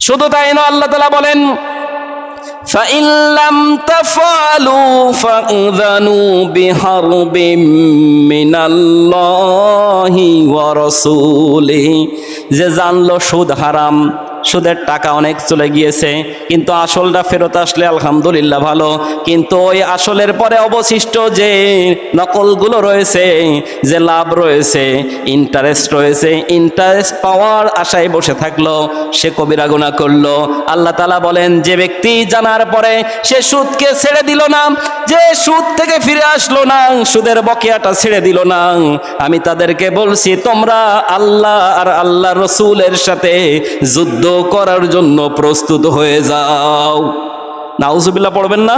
শুধু তাই না আল্লাহ তালা বলেন فإن لم تفعلوا فأذنوا بحرب من الله ورسوله যে জানলো সুদ হারাম সুদের টাকা অনেক চলে গিয়েছে, কিন্তু আসলটা ফেরত আসলে আলহামদুলিল্লাহ ভালো। কিন্তু ওই আসলের পরে অবশিষ্ট যে নকলগুলো রয়েছে, যে লাভ রয়েছে ইন্টারেস্ট রয়েছে ইন্টারেস্ট পাওয়ার আশায় বসে থাকল, সে কবিরা গুণা করল। আল্লাহ তালা বলেন, যে ব্যক্তি জানার পরে সে সুদকে ছেড়ে দিল না, যে সুদ থেকে ফিরে আসলো না, সুদের বকেয়াটা ছেড়ে দিল না। আমি তাদেরকে বলছি, তোমরা আল্লাহ আর আল্লাহ রসুলের সাথে যুদ্ধ করার জন্য প্রস্তুত হয়ে যাও। নাউজুবিল্লাহ পড়বেন না?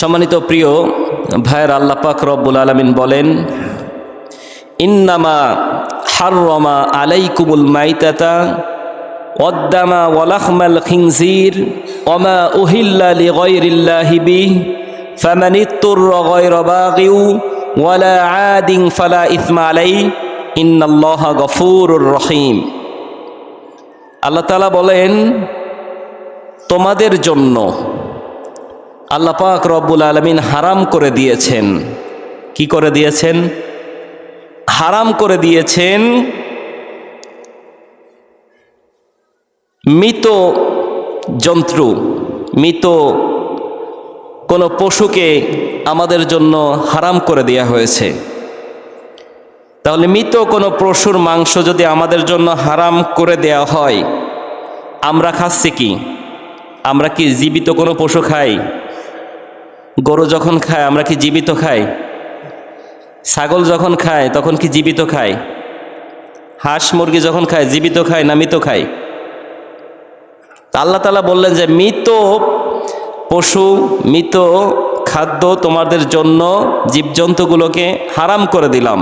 সম্মানিত প্রিয় ভাইয়ের, আল্লাহ পাক রব্বুল আলমিন বলেন, ইন্নামা হাররমা আলাইকুমুল মাইতাতা ওয়াদ্দামা ওয়ালাহমাল খিনজির অমা উহিল্লা লিগাইরিল্লাহি বিহ ফামান ইত্তুররা গায়রা বাগিউ ওয়ালা আদিন ফালা ইসমা আলাই ইন্নাল্লাহা গফুরুর রহিম। আল্লাহ তাআলা বলেন, তোমাদের জন্য আল্লাহ পাক রব্বুল আলমিন হারাম করে দিয়েছেন। কি করে দিয়েছেন? হারাম করে দিয়েছেন মৃত জন্তু, মৃত কোনো পশুকে আমাদের জন্য হারাম করে দেওয়া হয়েছে। তাহলে মৃত কোনো পশুর মাংস যদি আমাদের জন্য হারাম করে দেয়া হয়, আমরা খাচ্ছি কি? আমরা কি জীবিত কোনো পশু খাই? গরু যখন খায়, আমরা কি জীবিত খাই? ছাগল যখন খায়, তখন কি জীবিত খায়? হাঁস মুরগি যখন খায়, জীবিত খায় না মৃত খায়? আল্লাহ তালা বললেন যে, মৃত পশু, মৃত খাদ্য তোমাদের জন্য জীবজন্তুগুলোকে হারাম করে দিলাম।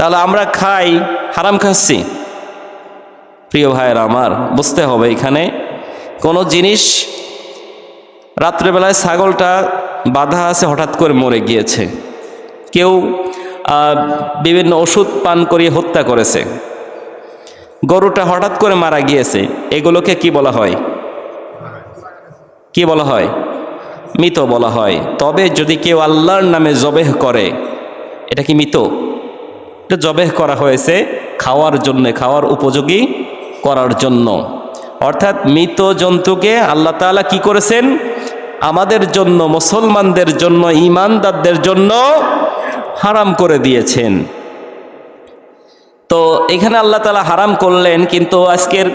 তাহলে আমরা খাই, হারাম খাচ্ছি। প্রিয় ভাইয়ের আমার, বুঝতে হবে এখানে, কোনো জিনিস রাত্রেবেলায় ছাগলটা বাধা আছে, হঠাৎ করে মরে গিয়েছে। কেউ বিভিন্ন ওষুধ পান করিয়ে হত্যা করেছে। গরুটা হঠাৎ করে মারা গিয়েছে, এগুলোকে কি বলা হয়? কি বলা হয়? মৃত বলা হয়। তবে যদি কেউ আল্লাহর নামে জবেহ করে, এটা কি মৃত? এটা জবেহ করা হয়েছে খাওয়ার জন্য, খাওয়ার উপযোগী করার জন্য। অর্থাৎ মৃত জন্তুকে আল্লাহ তাআলা কি করেছেন? আমাদের জন্য, মুসলমানদের জন্য ইমানদারদের জন্য হারাম করে দিয়েছেন। তো এখানে আল্লাহ তালা হারাম করলেন, কিন্তু আজকের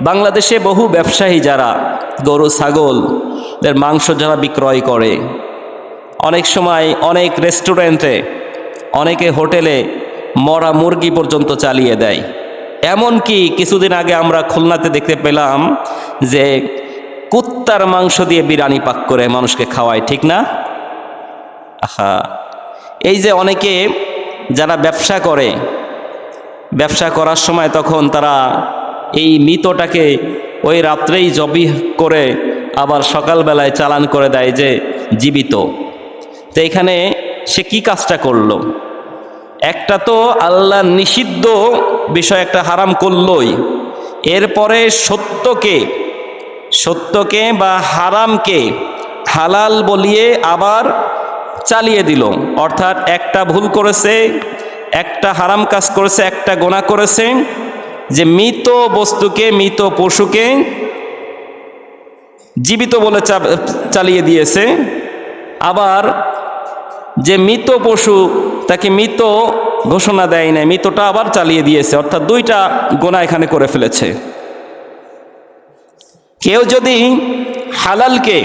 বাংলাদেশে বহু ব্যবসায়ী যারা, গরু, ছাগল এর মাংস যারা বিক্রয় করে, অনেক সময় অনেক রেস্টুরেন্টে অনেকে হোটেলে মরা মুরগি পর্যন্ত চালিয়ে দেয়। এমনকি কিছুদিন আগে আমরা খুলনাতে দেখতে পেলাম যে কুত্তার মাংস দিয়ে বিরিয়ানি পাক করে মানুষকে খাওয়ায়, ঠিক না? আহা। এই যে অনেকে যারা ব্যবসা করে, ব্যবসা করার সময় তখন তারা এই মৃতটাকে ওই রাত্রেই জবি করে আবার সকালবেলায় চালান করে দেয় যে জীবিত। তো এখানে সে কি কাজটা করল? একটা তো আল্লাহ নিষিদ্ধ বিষয় একটা হারাম করলই। এরপরে সত্যকে সত্যকে বা হারামকে হালাল বলিয়ে আবার চালিয়ে দিল। অর্থাৎ একটা ভুল করেছে, একটা হারাম কাজ করেছে, একটা গোনা করেছে, যে মৃত বস্তুকে, মৃত পশুকে জীবিত বলে চালিয়ে দিয়েছে। আবার যে মৃত পশু তাকে মৃত ঘোষণা দেয় নাই, মৃতটা আবার চালিয়ে দিয়েছে, অর্থাৎ দুইটা গোনা এখানে করে ফেলেছে। কেউ যদি হালালকে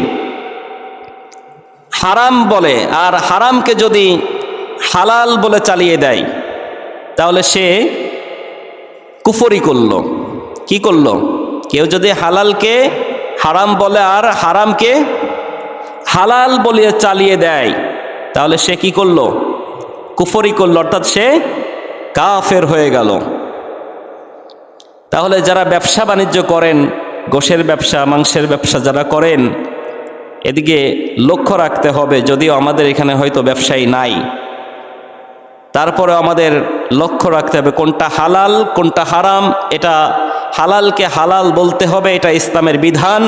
হারাম বলে, আর হারামকে যদি হালাল বলে চালিয়ে দেয়, তাহলে সে কুফরি করল। কি করল? কেউ যদি হালালকে হারাম বলে আর হারামকে হালাল বলিয়ে চালিয়ে দেয়, তাহলে সে কি করল? কুফরি করল অর্থাৎ সে কাফের হয়ে গেল। তাহলে যারা ব্যবসা বাণিজ্য করেন, গোশের ব্যবসা, মাংসের ব্যবসা যারা করেন, এদিকে লক্ষ্য রাখতে হবে, যদিও আমাদের এখানে হয়তো ব্যবসায়ী নাই। তারপরে আমাদের লক্ষ্য রাখতে হবে, কোনটা হালাল, কোনটা হারাম, এটা হালালকে হালাল বলতে হবে, এটা ইসলামের বিধান,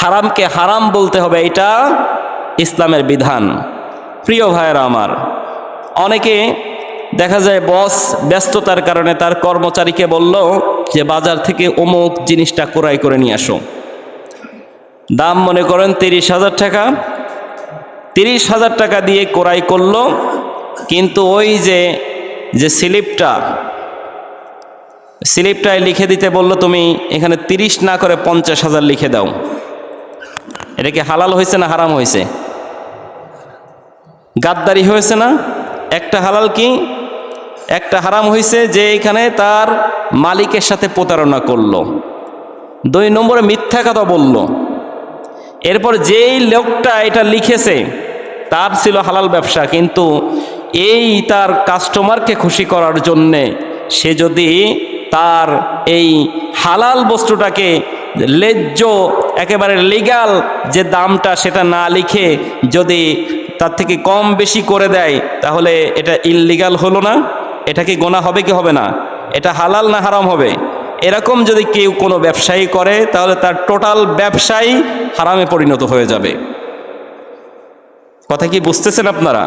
হারামকে হারাম বলতে হবে, এটা ইসলামের বিধান। প্রিয় ভাইয়েরা আমার অনেকে দেখা যায় বস ব্যস্ততার কারণে তার কর্মচারীকে বলল যে, বাজার থেকে অমুক জিনিসটা ক্রয় করে নিয়ে আসো। দাম মনে করেন তিরিশ হাজার টাকা। তিরিশ হাজার টাকা দিয়ে ক্রয় করল, কিন্তু ওই যে যে স্লিপটা, স্লিপটায় লিখে দিতে বলল, তুমি এখানে তিরিশ না করে পঞ্চাশ হাজার লিখে দাও। এটা কি হালাল হয়েছে না হারাম হয়েছে? গাদ্দারি হয়েছে না? একটা হালাল কি? একটা হারাম হয়েছে যে এখানে তার মালিকের সাথে প্রতারণা করল। দুই নম্বরে মিথ্যা কথা বলল। এরপর যেই লোকটা এটা লিখেছে, তার ছিল হালাল ব্যবসা, কিন্তু এই তার কাস্টমারকে খুশি করার জন্যে সে যদি তার এই হালাল বস্তুটাকে লেজ্জ, একেবারে লিগাল যে দামটা সেটা না লিখে যদি তার থেকে কম বেশি করে দেয়, তাহলে এটা ইললিগাল হলো না? এটা কি গোনা হবে কি হবে না? এটা হালাল না হারাম হবে? এরকম যদি কেউ কোনো ব্যবসায়ী করে, তাহলে তার টোটাল ব্যবসায়ী হারামে পরিণত হয়ে যাবে। কথা কি বুঝতেছেন আপনারা?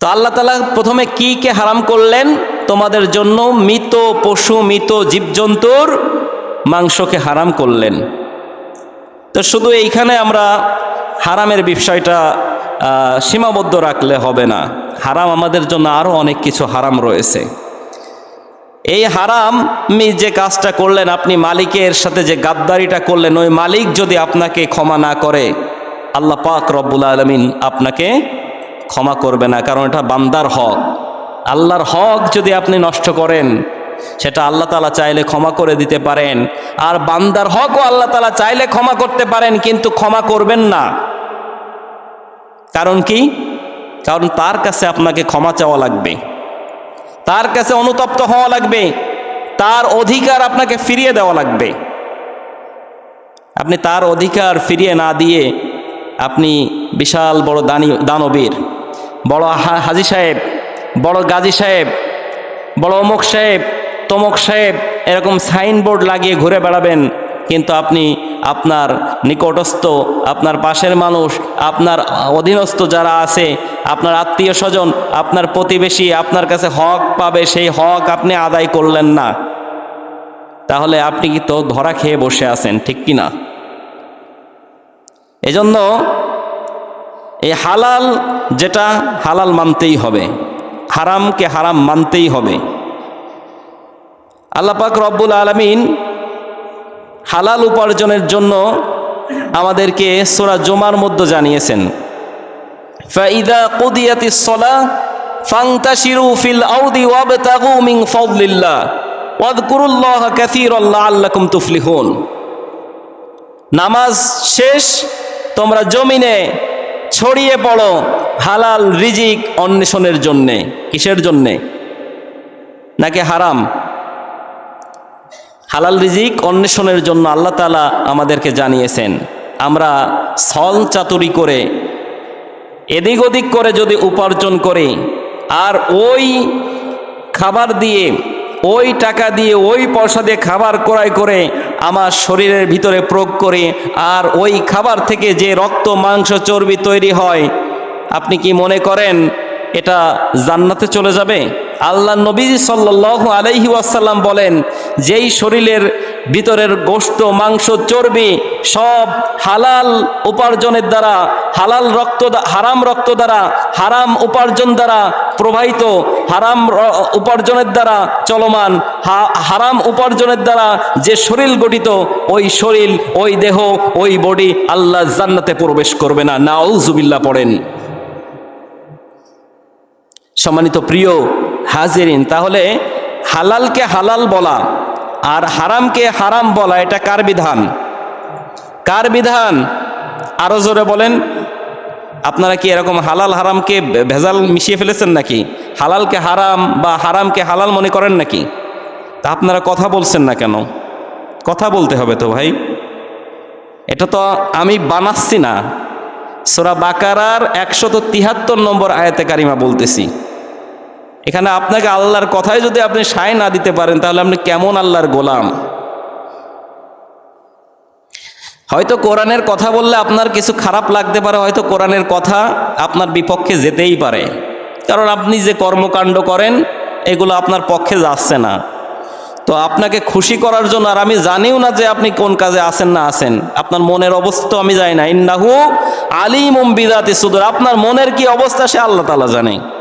তো আল্লাহ তালা প্রথমে কি কে হারাম করলেন? তোমাদের জন্য মৃত পশু, মৃত জীবজন্তুর মাংসকে হারাম করলেন। তো শুধু এইখানে আমরা হারামের বিষয়টা সীমাবদ্ধ রাখলে হবে না। হারাম আমাদের জন্য আরও অনেক কিছু হারাম রয়েছে। এই হারাম যে কাজটা করলেন, আপনি মালিকের সাথে যে গাদ্দারিটা করলেন, ওই মালিক যদি আপনাকে ক্ষমা না করে, আল্লাহ পাক রব্বুল আলমিন আপনাকে ক্ষমা করবে না, কারণ এটা বান্দার হক। আল্লাহর হক যদি আপনি নষ্ট করেন সেটা আল্লাহ তালা চাইলে ক্ষমা করে দিতে পারেন। আর বান্দার হকও আল্লাহ তালা চাইলে ক্ষমা করতে পারেন, কিন্তু ক্ষমা করবেন না। কারণ কি? কারণ তার কাছে আপনাকে ক্ষমা চাওয়া লাগবে। তার কাছে অনুতপ্ত হওয়া লাগবে। তার অধিকার আপনাকে ফিরিয়ে দেওয়া লাগবে। আপনি তার অধিকার ফিরিয়ে না দিয়ে আপনি বিশাল বড় দানি, দানবীর, বড় হাজি সাহেব, বড় গাজী সাহেব, বড় অমুক সাহেব তমক সাহেব এরকম সাইনবোর্ড লাগিয়ে ঘুরে বেড়াবেন, কিন্তু আপনি আপনার নিকটস্থ, আপনার পাশের মানুষ, আপনার অধীনস্থ যারা আছে, আপনার আত্মীয় স্বজন, আপনার প্রতিবেশী আপনার কাছে হক পাবে, সেই হক আপনি আদায় করলেন না। তাহলে আপনি কি তো ধরা খেয়ে বসে আছেন, ঠিক কি না? এজন্য এই হালাল যেটা হালাল মানতেই হবে, হারামকে হারাম মানতেই হবে। আল্লাহ পাক রব্বুল আলমিন হালাল উপার্জনের জন্য আমাদেরকে সোরা জমার মধ্যে জানিয়েছেন। নামাজ শেষ, তোমরা জমিনে ছড়িয়ে পড়ো হালাল রিজিক অন্বেষণের জন্যে, কিসের জন্যে? নাকি হারাম? হালাল রিজিক অন্বেষণের জন্য আল্লাহ তালা আমাদেরকে জানিয়েছেন। আমরা ছল চাতুরি করে, এদিক ওদিক করে যদি উপার্জন করি, আর ওই খাবার দিয়ে, ওই টাকা দিয়ে, ওই পয়সা দিয়ে খাবার ক্রয় করে আমার শরীরের ভিতরে প্রয়োগ করে, আর ওই খাবার থেকে যে রক্ত, মাংস, চর্বি তৈরি হয়, আপনি কি মনে করেন এটা জান্নাতে চলে যাবে? আল্লাহ নবী সাল্লাহ আলাইহি ওয়াসাল্লাম বলেন, যেই শরীরের ভিতরের গোস্ত মাংস, চর্বি সব হালাল উপার্জনের দ্বারা, হালাল রক্ত হারাম রক্ত দ্বারা, হারাম উপার্জন দ্বারা প্রবাহিত, হারাম উপার্জনের দ্বারা চলমান হারাম উপার্জনের দ্বারা যে শরীর গঠিত, ওই শরীর, ওই দেহ, ওই বডি আল্লাহ জান্নাতে প্রবেশ করবে না। নাউজুবিল্লাহ পড়েন। সম্মানিত প্রিয় হাজিরিন, তাহলে হালালকে হালাল বলা আর হারামকে হারাম বলা, এটা কার বিধান? কার বিধান? আরও জোরে বলেন। আপনারা কি এরকম হালাল হারামকে ভেজাল মিশিয়ে ফেলেছেন নাকি? হালালকে হারাম বা হারামকে হালাল মনে করেন নাকি? তা আপনারা কথা বলছেন না কেন? কথা বলতে হবে তো ভাই। এটা তো আমি বানাচ্ছি না। সোরা বাকারার একশত তিহাত্তর নম্বর আয়াতে কারিমা বলতেছি। এখানে আপনাকে আল্লাহর কথায় যদি আপনি সায় না দিতে পারেন, তাহলে আপনি কেমন আল্লাহর গোলাম? হয়তো কোরআনের কথা বললে আপনার কিছু খারাপ লাগতে পারে, হয়তো কোরআনের কথা আপনার বিপক্ষে যেতেই পারে। কারণ আপনি যে কর্মকাণ্ড করেন, এগুলো আপনার পক্ষে যাচ্ছে না। তো আপনাকে খুশি করার জন্য, আর আমি জানিও না যে আপনি কোন কাজে আছেন না আছেন। আপনার মনের অবস্থা তো আমি জানি না। ইন্নাহু আলিম বিদাতি সুদূর। আপনার মনের কি অবস্থা, সে আল্লাহ তালা জানে।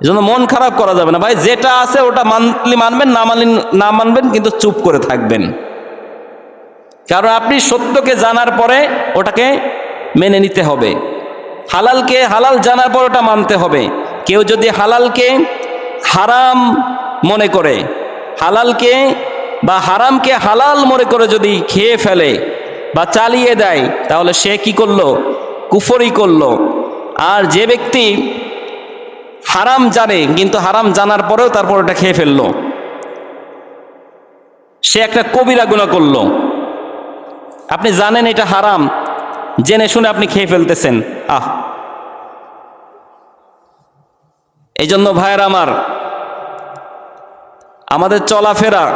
এই জন্য মন খারাপ করা যাবে না। ভাই, যেটা আছে ওটা মানলি মানবেন, না মানলি না মানবেন, কিন্তু চুপ করে থাকবেন। কারণ আপনি সত্যকে জানার পরে ওটাকে মেনে নিতে হবে। হালালকে হালাল জানার পর ওটা মানতে হবে। কেউ যদি হালালকে হারাম মনে করে, হালালকে বা হারামকে হালাল মনে করে যদি খেয়ে ফেলে বা চালিয়ে দেয়, তাহলে সে কি করল? কুফরি করল। আর যে ব্যক্তি হারাম জানে, কিন্তু হারাম জানার পরেও তারপর ওটা খেয়ে ফেলল। সে একটা কবিরা গুণা করল। আপনি জানেন এটা হারাম, জেনে শুনে আপনি খেয়ে ফেলতেছেন। আহ! এই জন্য ভাইয়ের আমার, আমাদের চলাফেরা,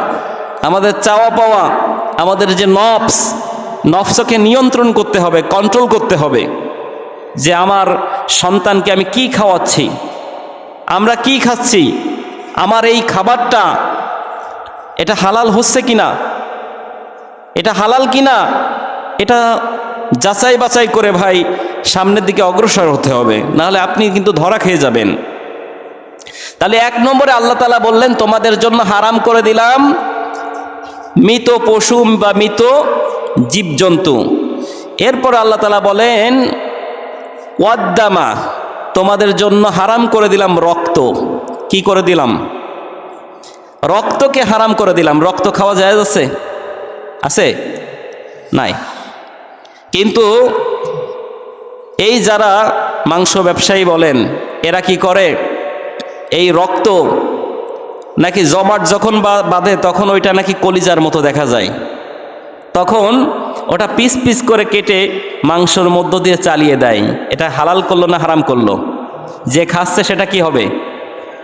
আমাদের চাওয়া পাওয়া আমাদের যে নফস, নফসকে নিয়ন্ত্রণ করতে হবে কন্ট্রোল করতে হবে, যে আমার সন্তানকে আমি কি খাওয়াচ্ছি। আমরা কি খাচ্ছি? আমার এই খাবারটা, এটা হালাল হচ্ছে কিনা? এটা হালাল কিনা? এটা যাচাই বাছাই করে ভাই সামনের দিকে অগ্রসর হতে হবে, নাহলে আপনি কিন্তু ধরা খেয়ে যাবেন। তাহলে এক নম্বরে আল্লাহ তালা বললেন, তোমাদের জন্য হারাম করে দিলাম মৃত পশু বা মৃত জীবজন্তু। এরপর আল্লাহ তালা বলেন, ওয়াদ্দামা তোমাদের জন্য হারাম করে দিলাম রক্ত। কি করে দিলাম? রক্তকে হারাম করে দিলাম। রক্ত খাওয়া যায় আছে? আছে? নাই। কিন্তু এই যারা মাংস ব্যবসায়ী বলেন, এরা কি করে? এই রক্ত নাকি জমাট যখন বাঁধে, তখন ওইটা নাকি কলিজার মতো দেখা যায়। তখন ওটা পিস পিস করে কেটে মাংসর মধ্য দিয়ে চালিয়ে দেয়। এটা হালাল করল না হারাম করল? যে খাচ্ছে সেটা কি হবে?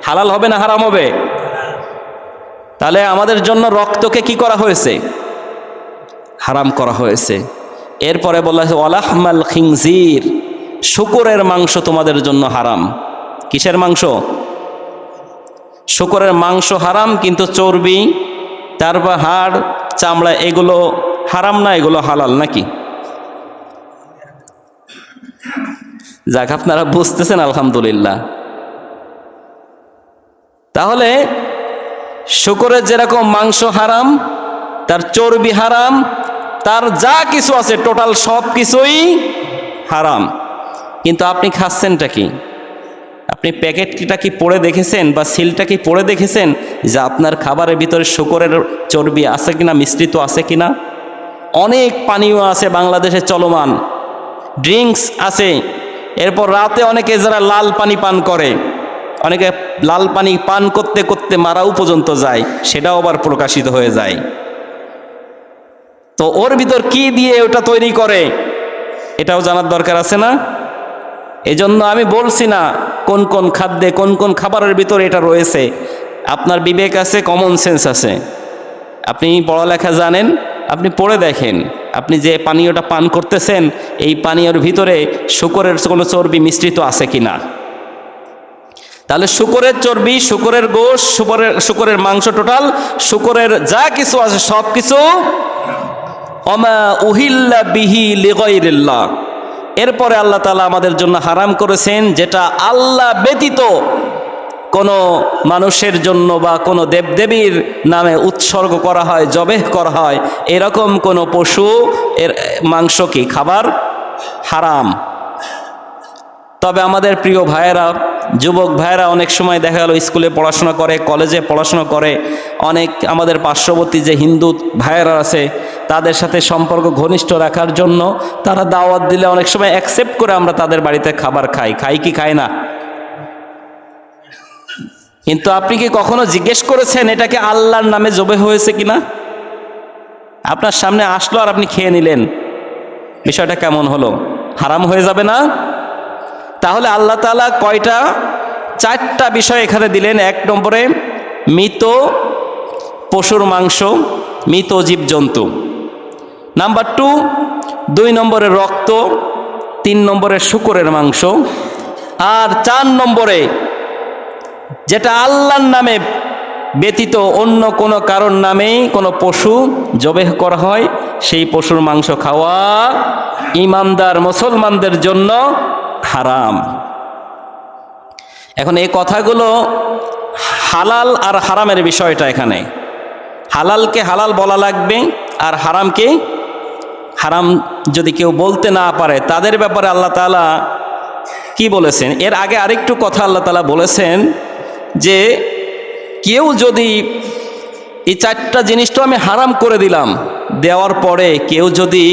হালাল হবে না হারাম হবে? তাহলে আমাদের জন্য রক্তকে কি করা হয়েছে? হারাম করা হয়েছে। এরপরে বলা হয়েছে ওয়ালাহমাল খিংজির শুকুরের মাংস তোমাদের জন্য হারাম। কিসের মাংস? শুকুরের মাংস হারাম, কিন্তু চর্বি, তারপর হাড়, চামড়া, এগুলো হারাম না, এগুলো হালাল নাকি? যাক, আপনারা বুঝতেছেন, আলহামদুলিল্লাহ। তাহলে, শুকরের যেরকম মাংস হারাম, তার চর্বি হারাম, তার যা কিছু আছে, টোটাল সব কিছুই হারাম। কিন্তু আপনি খাচ্ছেনটা কি? আপনি প্যাকেটটা কি পড়ে দেখেছেন বা সিলটা কি পড়ে দেখেছেন যে আপনার খাবারের ভিতরে শুকরের চর্বি আছে কিনা, মিশ্রিত আছে কিনা? অনেক পানীয় আছে বাংলাদেশে চলমান। ড্রিঙ্কস আছে। এরপর রাতে অনেকে যারা লাল পানি পান করে, অনেকে লাল পানি পান করতে করতে মারাও পর্যন্ত যায়, সেটাও আবার প্রকাশিত হয়ে যায়। তো ওর ভিতর কি দিয়ে ওটা তৈরি করে, এটাও জানার দরকার আছে না? এজন্য আমি বলছি না কোন কোন খাদ্যে, কোন কোন খাবারের ভিতরে এটা রয়েছে। আপনার বিবেক আছে কমন সেন্স আছে। আপনি পড়ালেখা জানেন আপনি পড়ে দেখেন, আপনি যে পানীয়টা পান করতেছেন, এই পানীয়র ভিতরে শুকরের কোনো চর্বি মিশ্রিত আছে কি না তাহলে শুকরের চর্বি, শুকরের গোশ, শুকরের শুকরের মাংস টোটাল, শুকরের যা কিছু আছে সব কিছু অমা এরপরে আল্লাহ তালা আমাদের জন্য হারাম করেছেন, যেটা আল্লাহ ব্যতীত কোনো মানুষের জন্য বা কোনো দেবদেবীর নামে উৎসর্গ করা হয়, জবেহ করা হয়, এরকম কোনো পশু, এর মাংস কি? খাবার? হারাম। তবে আমাদের প্রিয় ভাইয়েরা, যুবক ভাইয়েরা অনেক সময় দেখা গেল স্কুলে পড়াশোনা করে, কলেজে পড়াশোনা করে, অনেক আমাদের পার্শ্ববর্তী যে হিন্দু ভাইয়েরা আছে, তাদের সাথে সম্পর্ক ঘনিষ্ঠ রাখার জন্য তারা দাওয়াত দিলে অনেক সময় অ্যাকসেপ্ট করে আমরা তাদের বাড়িতে খাবার খাই। খাই কি খাই না? কিন্তু আপনি কি কখনো জিজ্ঞেস করেছেন এটাকে আল্লাহর নামে জবে হয়েছে কিনা? আপনার সামনে আসলো আর আপনি খেয়ে নিলেন। বিষয়টা কেমন হলো? হারাম হয়ে যাবে না? তাহলে আল্লাহ তালা কয়টা, চারটা বিষয় এখানে দিলেন। এক নম্বরে, মৃত পশুর মাংস, মৃত জীবজন্তু। নাম্বার টু, দুই নম্বরে রক্ত, তিন নম্বরে শুকরের মাংস। আর চার নম্বরে যেটা আল্লাহর নামে ব্যতীত অন্য কোনো কারণ নামেই কোনো পশু জবেহ করা হয়, সেই পশুর মাংস খাওয়া ইমানদার মুসলমানদের জন্য হারাম। এখন এই কথাগুলো হালাল আর হারামের বিষয়টা এখানে। হালালকে হালাল বলা লাগবে আর হারামকে হারাম যদি কেউ বলতে না পারে, তাদের ব্যাপারে আল্লাহ তালা কি বলেছেন? এর আগে আরেকটু কথা আল্লাহ তালা বলেছেন যে কেউ যদি এই চারটা জিনিসটা আমি হারাম করে দিলাম, দেওয়ার পরে কেউ যদি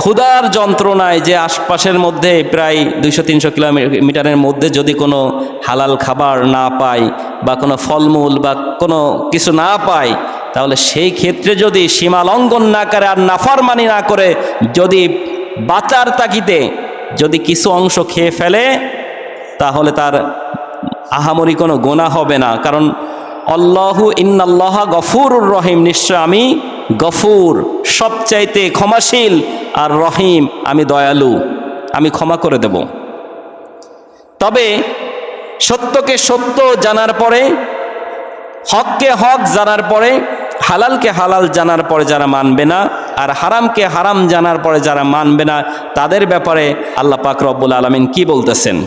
ক্ষুধার যন্ত্রণায় যে আশপাশের মধ্যে প্রায় দুইশো, তিনশো কিলোমিটারের মধ্যে যদি কোনো হালাল খাবার না পায় বা কোনো ফলমূল বা কোনো কিছু না পায়, তাহলে সেই ক্ষেত্রে যদি সীমা লঙ্ঘন না করে আর নাফারমানি না করে, যদি বাঁচার তাগিদে যদি কিছু অংশ খেয়ে ফেলে, তাহলে তার আহামরি কোনো গোনা হবে না। কারণ আল্লাহু ইন্নাল্লাহ গফুরুর রহিম। নিশ্চয় আমি গফুর, সবচাইতে ক্ষমাশীল আর রহিম। আমি দয়ালু, আমি ক্ষমা করে দেব। তবে সত্যকে সত্য জানার পরে, হককে হক জানার পরে, হালালকে হালাল জানার পরে যারা মানবে না, আর হারামকে হারাম জানার পরে যারা মানবে না, তাদের ব্যাপারে আল্লাহ পাক রব্বুল আলমিন কি বলতেছেন?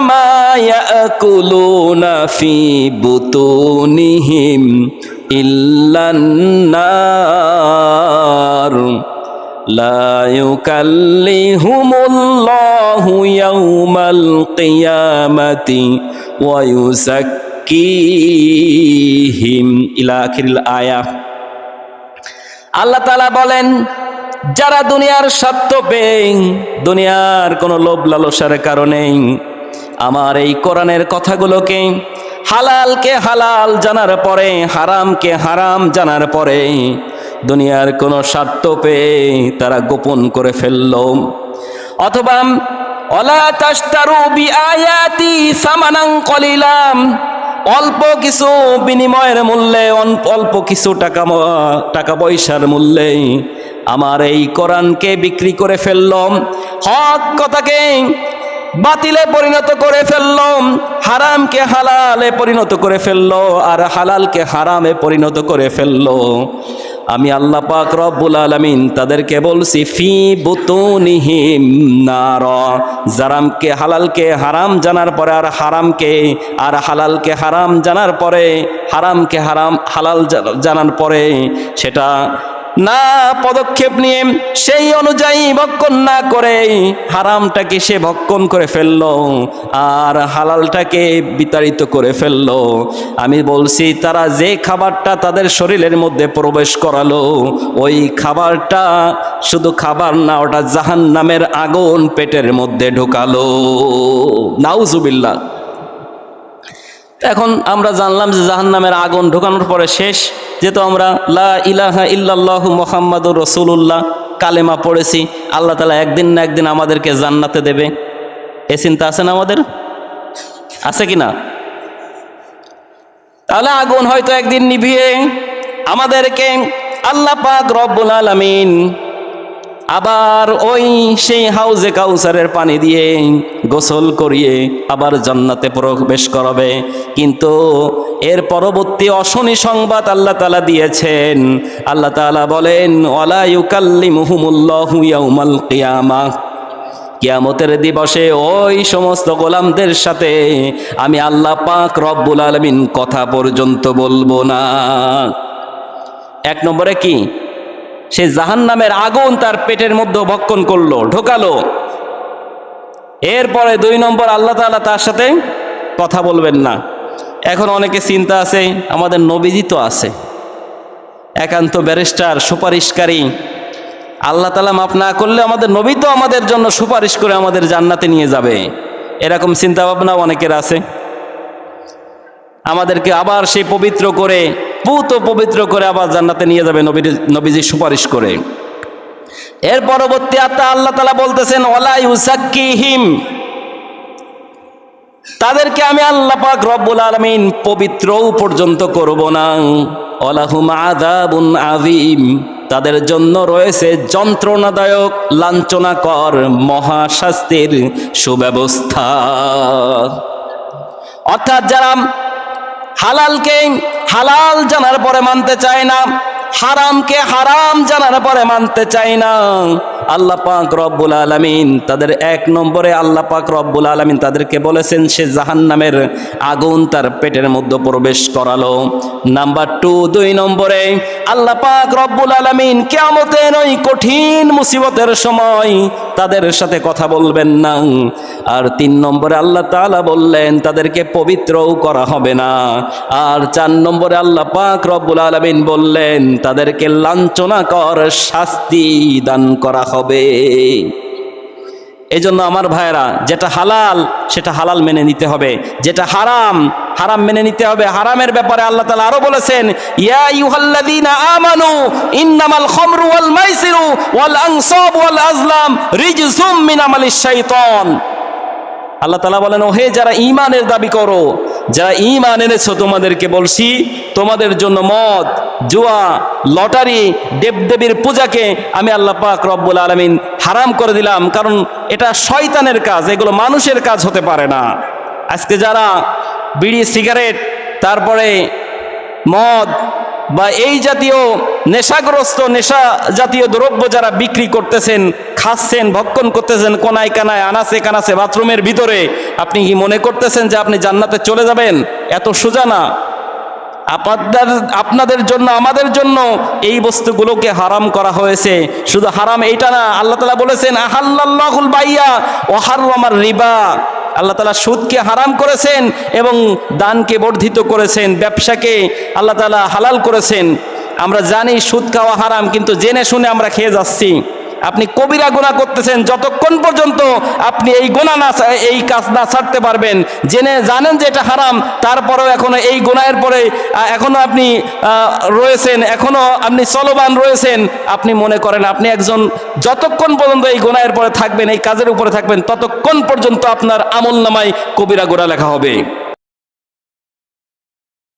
ما يأكلون في بطونهم إلا النار لا يكلهم الله يوم القيامة ويزكيهم إلى آخر الآية আল্লাহ তালা বলেন যারা দুনিয়ার সত্য পেয়ে দুনিয়ার কোনো লোভ লালসার কারণে আমার এই কোরআনের কথাগুলোকে হালালকে হালাল জানার পরে, হারামকে হারাম জানার পরে, দুনিয়ার কোনো স্বার্থ পেয়ে তারা গোপন করে ফেলল। অথবা, অলা তাস্তারু বি আয়াতি সামানাং কলিলাম অল্প কিছু বিনিময়ের মূল্যে অল্প কিছু টাকা টাকা পয়সার মূল্যে আমার এই কোরআনকে বিক্রি করে ফেললাম, হক কথাকে বাতিলে পরিণত করে ফেললাম, হারামকে হালালে পরিণত করে ফেলল আর হালালকে হারামে পরিণত করে ফেলল। আমি আল্লাহ পাক রব্বুল আলামিন তাদেরকে বলছি, ফি বুতুনিহিম নার। জারামকে হালালকে হারাম জানার পরে আর হারামকে, আর হালালকে হারাম জানার পরে, হারামকে হারাম, হালাল জানার পরে, সেটা না পদক্ষেপ নিয়ে সেই অনুযায়ী ভক্ষণ না করে হারামটাকে সে ভক্ষণ করে ফেলল আর হালালটাকে বিতাড়িত করে ফেলল। আমি বলছি, তারা যে খাবারটা তাদের শরীরের মধ্যে প্রবেশ করালো, ওই খাবারটা শুধু খাবার না, ওটা জাহান নামের আগুন পেটের মধ্যে ঢোকালো। নাউজুবিল্লাহ। এখন আমরা জানলাম যে জাহান্নামের আগুন ঢোকানোর পরে শেষ। যেহেতু আমরা লা ইলাহা ইল্লাল্লাহ মোহাম্মদুর রসুল্লাহ কালেমা পড়েছি, আল্লাহ তালা একদিন না একদিন আমাদেরকে জান্নাতে দেবে। এ চিন্তা আছে না আমাদের? আছে কি না? তাহলে আগুন হয়তো একদিন নিভিয়ে আমাদেরকে আল্লাহ পাক রব্বুল আলামিন আবার ওই সেই হাউজে কাউসারের পানি দিয়ে গোসল করিয়ে আবার জান্নাতে প্রবেশ করাবে। কিন্তু এর পরবর্তী অশনি সংবাদ আল্লাহ তালা দিয়েছেন। আল্লাহ তালা বলেন, ওয়ালা ইউকাল্লিমুহুমুল্লাহু ইয়াউমাল কিয়ামা। কিয়ামতের দিবসে ওই সমস্ত গোলামদের সাথে আমি আল্লাহ পাক রব্বুল আলমিন কথা পর্যন্ত বলব না। এক নম্বরে কি? সে জাহান নামের আগুন তার পেটের মধ্যে ভক্ষণ করল, ঢোকালো। এরপরে দুই নম্বর আল্লাহ তাআলা তার সাথে কথা বলবেন না। এখন অনেকে চিন্তা আছে, আমাদের নবীজি তো আছে। একান্ত ব্যারিস্টার, সুপারিশকারী। আল্লাহ তালা মাফ না করলে আমাদের নবী তো আমাদের জন্য সুপারিশ করে আমাদের জান্নাতে নিয়ে যাবে। এরকম চিন্তা ভাবনা অনেকের আছে। আমাদেরকে আবার সেই পবিত্র করে পুত পবিত্র করে আবার জান্নাতে নিয়ে যাবে নবীর নবীজি সুপারিশ করে। এর পরবর্তী আত্মা আল্লাহ তালা বলতেছেন ওলাই হিম তাদেরকে আমি আল্লাহ পাক রব্বুল আলমিন পবিত্রও পর্যন্ত করব না। অলাহুম আদাবুন আযীম। তাদের জন্য রয়েছে যন্ত্রণাদায়ক, লাঞ্ছনাকর, মহাশাস্তির সুব্যবস্থা। অর্থাৎ যারা হালালকে হালাল জানার পরে মানতে চায় না হারামকে হারাম জানার পরে মানতে চায় না। আল্লাহ পাক রব্বুল আলামিন তাদের এক নম্বরে আল্লাহ পাক রব্বুল আলামিন তাদেরকে বলেছেন, সে জাহান্নামের আগুন তার পেটের মধ্যে প্রবেশ করালো। নাম্বার টু, দুই নম্বরে আল্লাহ পাক রব্বুল আলামিন কেয়ামতের ওই কঠিন মুসিবতের সময় তাদের সাথে কথা বলবেন না। আর তিন নম্বরে আল্লাহ তাআলা বললেন, তাদেরকে পবিত্রও করা হবে না। আর চার নম্বরে আল্লাহ পাক রব্বুল আলামিন বললেন, তাদেরকে লাঞ্ছনা কর শাস্তি দান করা হবে। এই জন্য আমার ভাইয়েরা, যেটা হালাল, সেটা হালাল মেনে নিতে হবে। যেটা হারাম হারাম মেনে নিতে হবে। হারামের ব্যাপারে আল্লাহ তালা আরও বলেছেন, ইয়া আইয়ুহাল্লাযীনা আমানু, ইন্নামাল খমরু ওয়াল মাইসিরু ওয়াল আনসাব ওয়াল আজলাম রিজসুম মিন আমালিশ শাইতান। আল্লাহ তালা বলেন ও হে যারা ইমানের দাবি করো, যারা ইমান এনেছো, তোমাদেরকে বলছি, তোমাদের জন্য মদ, জুয়া, লটারি, দেবদেবীর পূজাকে আমি আল্লাহ পাক রব্বুল আলমিন হারাম করে দিলাম। কারণ এটা শয়তানের কাজ, এগুলো মানুষের কাজ হতে পারে না। আজকে যারা বিড়ি, সিগারেট, তারপরে মদ বা এই জাতীয় নেশাগ্রস্ত নেশা জাতীয় দ্রব্য যারা বিক্রি করতেছেন, খাচ্ছেন, ভক্ষণ করতেছেন কোনায় কানায় আনাসে কানাসে বাথরুমের ভিতরে, আপনি কি মনে করতেছেন যে আপনি জান্নাতে চলে যাবেন? এত সোজা না। আপনাদের আপনাদের জন্য, আমাদের জন্য এই বস্তুগুলোকে হারাম করা হয়েছে। শুধু হারাম এইটা না, আল্লাহ তালা বলেছেন আহাল্লাহুল বাইয়া ও আমার রিবা। আল্লাহ তালা সুদকে হারাম করেছেন এবং দানকে বর্ধিত করেছেন, ব্যবসাকে আল্লাহ তালা হালাল করেছেন। আমরা জানি সুদ খাওয়া হারাম, কিন্তু জেনে শুনে আমরা খেয়ে যাচ্ছি। আপনি কবিরা গোনা করতেছেন, যতক্ষণ পর্যন্ত আপনি এই গোনা না এই কাজ না ছাড়তে পারবেন। জেনে জানেন যে এটা হারাম, তারপরেও এখনও এই গোনায়ের পরে এখনও আপনি রয়েছেন, এখনও আপনি চলবান রয়েছেন। আপনি মনে করেন আপনি একজন, যতক্ষণ পর্যন্ত এই গোনায়ের পরে থাকবেন, এই কাজের উপরে থাকবেন, ততক্ষণ পর্যন্ত আপনার আমল নামায় কবিরা গোনা লেখা হবে।